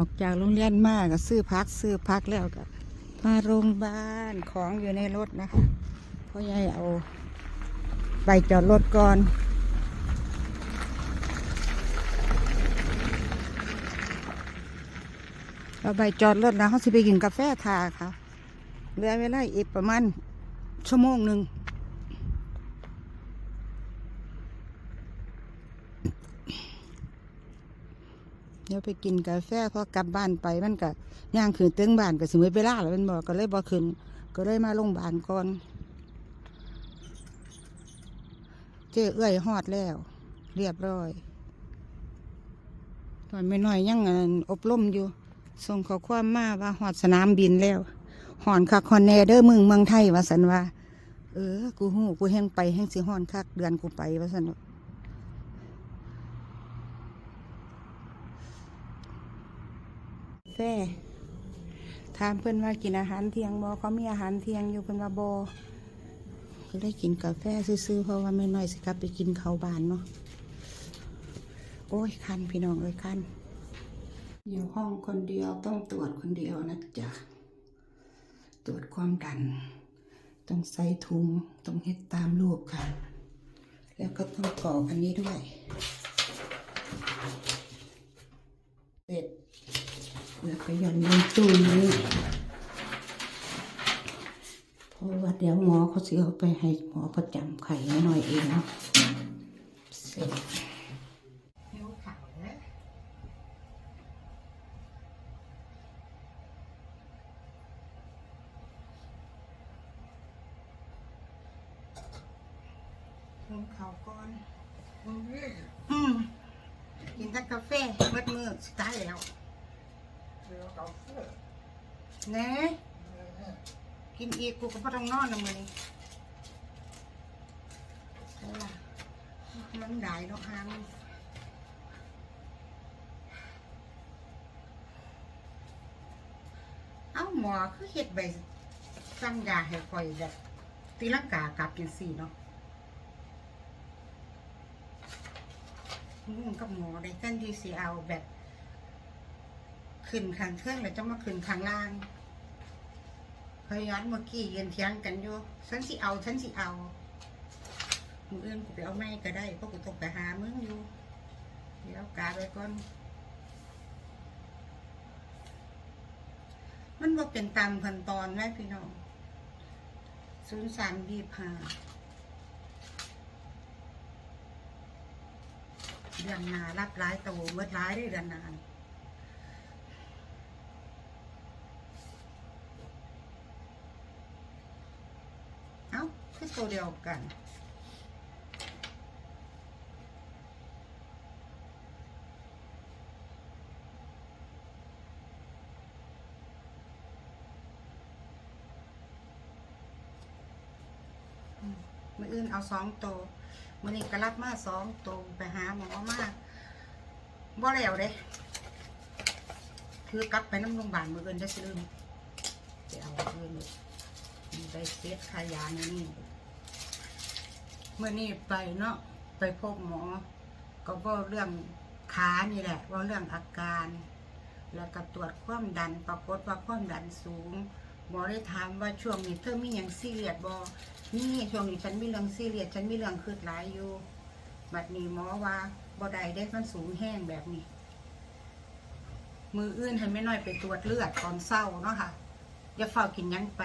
ออกจากโรงเรียนมาก็ซื้อพักซื้อพักแล้วก็มาโรงพยาบาลของอยู่ในรถนะคะพ่อใหญ่เอาใบจอดรถก่อนเอาใบจอดรถแล้วเขาสิไปกินกาแฟทาค่ะเหลือเวลาอีกประมาณชั่วโมงหนึ่ง ดี๋ยวไปกินกาแฟพอกลับบ้านไปมันก็ย่างขึ้นเตึงบ้านก็สิมือเวลาแล้วมันบอกก็เลยบ่ขึ้นก็เลยมาโรงพยาบาลก่อน เจ้เอื้อยฮอดแล้ว เรียบร้อยตอนไม่น้อยยังอันอบรมอยู่ส่งข้อความมาว่าฮอดสนามบินแล้วหอนคักฮอนแนเด้อมึงเมืองไทยว่าสันว่า เออ กูหูกูแห้งไปแห้งสิฮอนคักเดือนกูไปว่าสันว่า แฟ่ถามเพื่อนว่ากินอาหารเที่ยงบอเขามีอาหารเที่ยงอยู่เพื่อนว่าบอก็ได้กินกาแฟซื้อๆเพราะว่าไม่น้อยสิครับไปกินเขาบานเนาะโอ้ยคันพี่น้องเอ้ยคันอยู่ห้องคนเดียวต้องตรวจคนเดียวนะจ๊ะตรวจความดัน ต้องใส่ถุงต้องเฮ็ดตามรูปค่ะ แล้วก็ต้องกรอกอันนี้ด้วยเสร็จ แล้วก็ ยันลงตู้นี้เพราะว่าเดี๋ยวหมอเขาสิเอาไปให้หมอประจำไข่หน่อยเองเนาะเสร็จหิวข่าวแล้วหิวข่าวก่อนอืมกินแต่กาแฟเมื่อมือสตายแล้ว เน่กินอีกกูก็บ่ต้องนอนละมือนี้เอาล่ะมันได้ดอกหางเอ้าหมอคือเฮ็ดใบสั่งยาให้ข่อยแบบตีลังกากลับจังซี่เนาะงงกับหมอได้ท่านที่สิเอาแบบ ขึ้นข้างเครื่องแล้วจะมาขึ้นข้างล่างพยย้อนเมื่อกี้ยืนเถียงกันอยู่ฉันสิเอาฉันสิเอามืออื่นกูไปเอาไม่ก็ได้เพราะกูต้องไปหามึงอยู่เดี๋ยวกาไปก่อน มันว่าเป็นตามขั้นตอนไหมพี่น้องศูนย์สามยี่ห้าเดือนนารับร้ายโตเมื่อร้ายได้เดือนนาน เอ้าคือ ตัวเดียวกัน มืออื่นเอาสองตัวมือนี้ก็รับมาสองตัวไปหาหมอมาบ่แล้วเด้คือกลับไปน้ำโรงพยาบาลมืออื่นได้สิลืมจะเอาเอื่นไปเซ็ตขายานนี่ เมื่อนี้ไปเนาะไปพบหมอ ก็บอกเรื่องขานี่แหละว่าเรื่องอาการ แล้วก็ตรวจความดันปรากฏว่าความดันสูง หมอได้ถามว่าช่วงนี้เธอมีอย่างซีเรียสบอนี่ช่วงนี้ฉันมีเรื่องซีเรียสฉันมีเรื่องคืดหลายอยู่บัดนี้หมอว่าบ่ได้ได้มันสูงแห้งแบบนี้ มืออื่นให้ไม่น้อยไปตรวจเลือดตอนเศร้าเนาะค่ะอย่าเฝ้ากินยังไป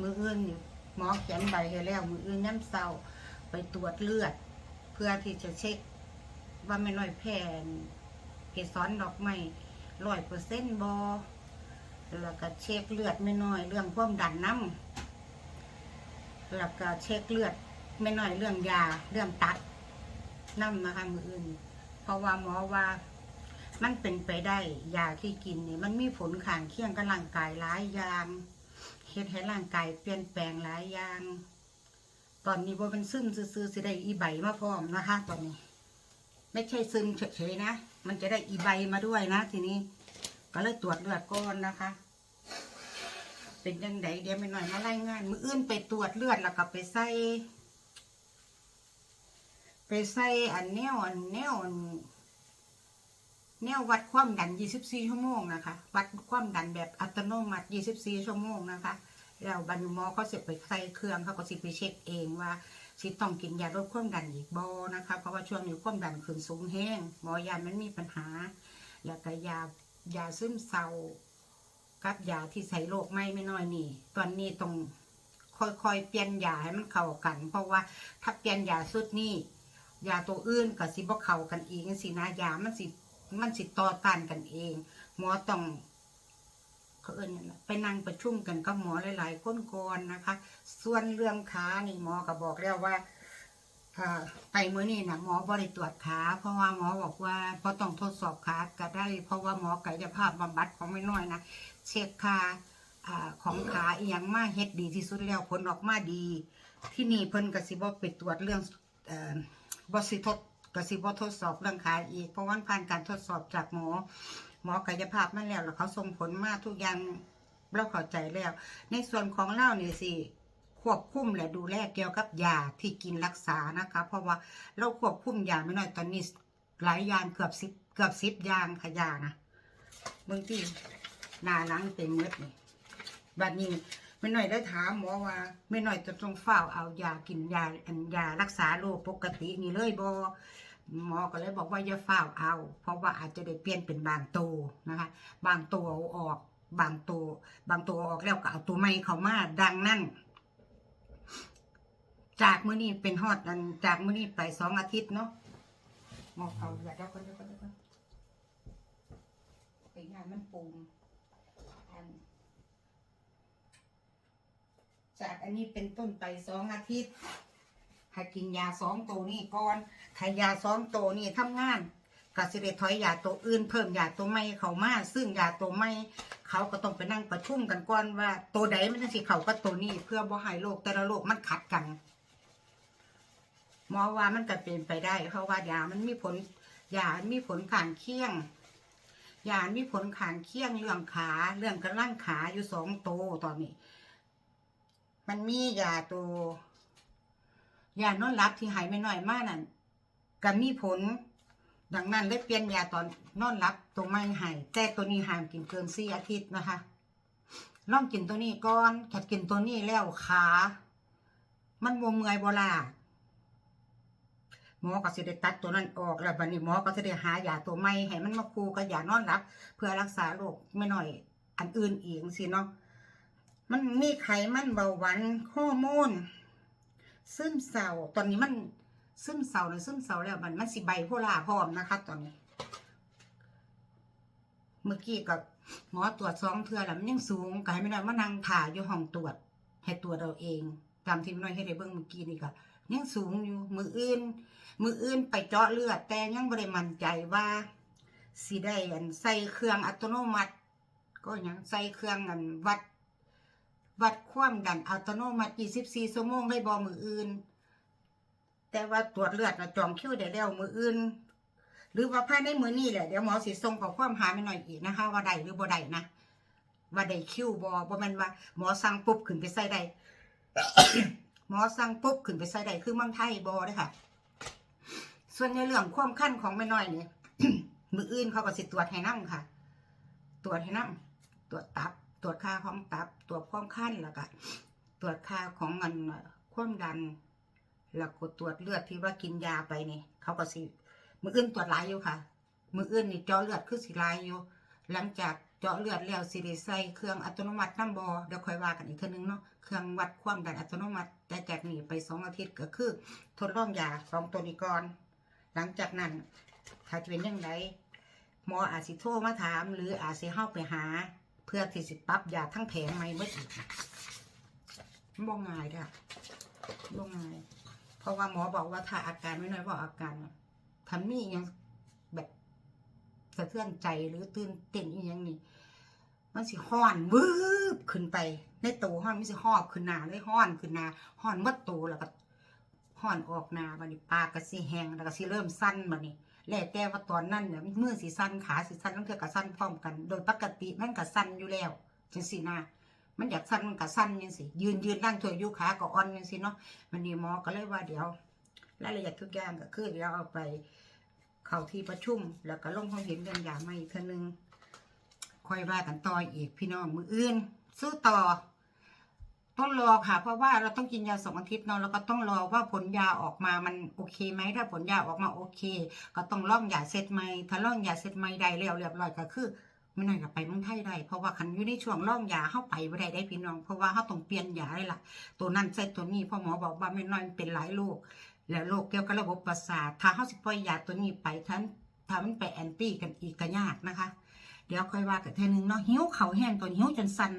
มืออื่นนี่หมอเขียนใบให้แล้ว มืออื่นย่ำเศร้า ไปตรวจเลือด เพื่อที่จะเช็คว่าไม่น้อยแผ่นเกสรดอกไม้ร้อยเปอร์เซ็นต์บอแล้วก็เช็คเลือดไม่น้อยเรื่องความดันน้ำแล้วก็เช็คเลือดไม่น้อยเรื่องยาเรื่องตัดน้ำนะคะมืออื่น เพราะว่าหมอว่ามันเป็นไปได้ยาที่กินนี่มันมีผลข้างเคียงกับร่างกายหลายอย่างเฮ็ดให้ร่างกายเปลี่ยนแปลงหลายอย่าง ตอนนี้ว่าเป็นซึมซื่อๆสิได้อีใบมาพร้อมนะคะ ตอนนี้ ไม่ใช่ซึมเฉยๆนะ มันจะได้อีใบมาด้วยนะ ทีนี้ ก็เลยตรวจเลือดก่อนนะคะ เป็นยังไงเดี๋ยวไม่หน่อยมาไล่งาน มืออื่นไปตรวจเลือดแล้วก็ไปใส่ไปใส่อันแนวอันแนวอันแนววัดความดัน 24 ชั่วโมงนะคะ วัดความดันแบบอัตโนมัติ 24 ชั่วโมงนะคะ แล้วบรรหมอเขาเสร็จไปใส่เครื่องเขาก็สิไปเช็คเองว่าสิต้องกินยาลดความดันอีกบอนะคะ เพราะว่าช่วงนี้ความดันขึ้นสูงแห้งหมอยามันมีปัญหา แล้วก็ยายาซึมเศร้ากับยาที่ใส่โรคไม่ไม่น้อยนี่ ตอนนี้ต้องค่อยๆเปลี่ยนยาให้มันเข้ากัน เพราะว่าถ้าเปลี่ยนยาสุดนี้ยาตัวอื่นก็สิบ่เข้ากันเองสินะยามันสิมันสิต่อต้านกันเอง หมอต้อง เขาเอิญนั่แหละไปนั่งประชุมกันกับหมอหลายๆคนก่อนนะคะ ส่วนเรื่องขานี่หมอก็บอกแล้วว่าไปมื้อนี้นะหมอบริตรวจขาเพราะว่าหมอบอกว่าพอต้องทดสอบขาก็ได้ เพราะว่าหมอกายภาพบำบัดของไม่น้อยนะเช็คขาอของขาอียงมาเฮ็ดดีที่สุดแล้วผลออกมาดี ที่นี่เพิ่นก็สิบ่ไปตรวจเรื่องเอ่อสิทดก็สิบ่ทดสอบเรื่องขาอีกเพราะว่าผ่านการทดสอบจากหมอ หมอกายภาพมาแล้วแล้วเขาส่งผลมาทุกอย่างเราเข้าใจแล้ว ในส่วนของเล่านี่ยสิควบคุมและดูแลเกี่ยวกับยาที่กินรักษานะคะ เพราะว่าเราควบคุมยาไม่น้อยตอนนี้หลายยางเกือบสิบเกือบสิบยางค่ะยานะเมื่อกี้หนาหลังเป็นเมืดนี่บัดนี้ไม่น้อยได้ถามหมอว่าไม่น้อยจะต้องเฝ้าเอายากินยาอันยารักษาโรคปกตินี่เลยบอ หมอก็เลยบอกว่าอย่าเฝ้าเอา เพราะว่าอาจจะได้เปลี่ยนเป็นบางตัวนะคะ บางตัวเอาออก บางตัว บางตัวออกแล้วก็เอาตัวใหม่เข้ามาดังนั้นจากมื้อนี้เป็นฮอดอันจากมื้อนี้ไปสองอาทิตย์เนาะหมอเขาอย่าเดี๋ยวก่อนเดียวก่อนเดียวก่อนไปงานมันปูมอันจากอันนี้เป็นต้นไปสองอาทิตย์ ให้กินยาสองตัวนี้ก่อนถ้ายาสองตัวนี้ทำงานก็สิได้ถอยยาตัวอื่นเพิ่มยาตัวใหม่เข้ามาซึ่งยาตัวใหม่เขาก็ต้องไปนั่งประชุมกันก่อนว่า ตัวใดมันจะสิเขากับตัวนี้เพื่อบ่ให้โรคแต่ละโรคมันขัดกันหมอว่ามันก็เป็นไปได้ เพราะว่ายามันมีผลยามีผลข้างเคียงยามีผลข้างเคียงเรื่องขาเรื่องกระล่างขาอยู่สองตัวตอนนี้ มันมียาตัว ยานอนหลับที่หายไม่น้อยมากนั่นก็มีผล ดังนั้นเลยเปลี่ยนยาตอนนอนหลับตัวไม่หายแต่ตัวนี้ห้ามกินเกินสี่อาทิตย์นะคะลองกินตัวนี้ก่อนถ้ากินตัวนี้แล้วขา มันบวมเมื่อยบลาหมอก็สิได้ตัดตัวนั้นออกแล้วบัดนี้หมอก็จะได้หายาตัวใหม่ให้มันมาคูกับยานอนหลับ เพื่อรักษาโรคไม่น้อย อันอื่นอีกสิเนาะมันมีไขมันเบาหวานฮอร์โมน ซึมเศร้าตอนนี้มันซึมเศร้าเลยซึมเศร้าแล้วมันมันสิใบโพลาพร้อมนะคะ ตอนนี้ เมื่อกี้กับหมอตรวจสองเทือแล้วมันยังสูงก็ให้ไม่ได้มานั่งถ่ายอยู่ห้องตรวจ ให้ตรวจเราเองตามที่ไม่น้อยให้ได้เบิ่งเมื่อกี้นี่ก็ยังสูงอยู่มืออื่น มืออื่นไปเจาะเลือด แต่ยังบริมั่นใจว่าสิได้อันใส่เครื่องอัตโนมัติ ก็ยังใส่เครื่องอันวัด วัดความดันอัตโนมัติ24ชั่วโมงได้บ่มืออื่น แต่ว่าตรวจเลือดน่ะจองคิวได้แล้วมืออื่น หรือว่าภายในมือนี้แหละเดี๋ยวหมอสิส่งขอความหาไม่หน่อยอีกนะคะว่าได้หรือบ่ได้นะว่าได้คิวบ่บ่แม่นว่าหมอสั่งปุ๊บขึ้นไปใส่ได้หมอสั่งปุ๊บขึ้นไปใส่ได้คือเมืองไทยบ่เด้ค่ะ ส่วนในเรื่องความขั้นของไม่น้อยเนี่ยมืออื่นเขาก็สิตรวจให้นํค่ะ ตรวจให้นํตรวจตับ ตรวจค่าของตับ ตรวจความขั้นแล้วก็ตรวจค่าของเงินความดัน แล้วก็ตรวจเลือดที่ว่ากินยาไปนี่เขาก็สิมืออื่นตรวจหลายอยู่ค่ะ มืออื่นนี่เจาะเลือดคือสิหลายอยู่ หลังจากเจาะเลือดแล้วสิไดใส่เครื่องอัตโนมัติน้ำบอเดี๋ยวค่อยว่ากันอีกทีนึงเนาะเครื่องวัดความดันอัตโนมัติแต่จากนี้ไปสองอาทิตย์ก็คือ ทดลองยาสองตัวนี้ก่อนหลังจากนั้นถ้าจะเป็นยังไงหมออาจสิโทรมาถาม หรืออาจสิเข้าไปหา พื่อที่สิปรับยาทั้งแผงใหม่เมื่ออีกบ่ง่ายเด้อบ่ง่าย เพราะว่าหมอบอกว่าถ้าอาการไม่น้อยบอกอาการทันมีอหยังแบบสะเทือนใจหรือตื่นเต้นอีหยังนี่มันสิห้อนวืบขึ้นไป ในตัวห้อนมันสิหอบขึ้นหนาเลยห้อนขึ้นหนาห้อนมัดตัวแล้วก็ห้อนออกหนาบัดนี้ปากก็สิแห้งแล้วก็สิเริ่มสั้นบัดนี้ แล้วแต่ว่าตอนนั้นเนี่ยมือสีสั้นขาสีสั้นต้องเทือกับสั้นพร้อมกัน โดยปกติมันก็สั้นอยู่แล้วจังสินะมันอยากสั้นมันก็สั้นยังสิยืนยืนนั่งถอยยู่ขาก็อ่อนยังสิเนาะมันนี่หมอก็เลยว่าเดี๋ยวรายละเอียดทุกอย่างก็คือเดี๋ยวเอาไปเข้าที่ประชุม แล้วก็ลงความเห็นเรื่องยาใหม่เทื่อนึงค่อยว่ากันต่ออีกพี่น้องมืออื่นสู้ต่อ ต้องรอค่ะ เพราะว่าเราต้องกินยาสองอาทิตย์เนาะแล้วก็ต้องรอว่าผลยาออกมามันโอเคไหมถ้าผลยาออกมาโอเค ก็ต้องล่องยาเซตไหมถ้าล่องยาเซตไหมได้แล้วเรียบร้อยก็คือไม่น่าจะไปเมืองไทยได้เพราะว่าคันอยู่ในช่วงล่องยาเข้าไปไม่ได้ได้พี่น้อง เพราะว่าเขาต้องเปลี่ยนยาเลยล่ะ ตัวนั้นใส่ตัวนี้พราะหมอบอกว่าไม่น้อยเป็นหลายโรคแล้วโรคเกี่ยวกับระบบประสาทถ้าเขาสิปล่อยยาตัวนี้ไปท่านถ้ามันไปแอนตี้กันอีกก็ยากนะคะ เดี๋ยวค่อยว่ากันเทอนึงเนาะหิวเขาแห้งตัวหิวจนสัน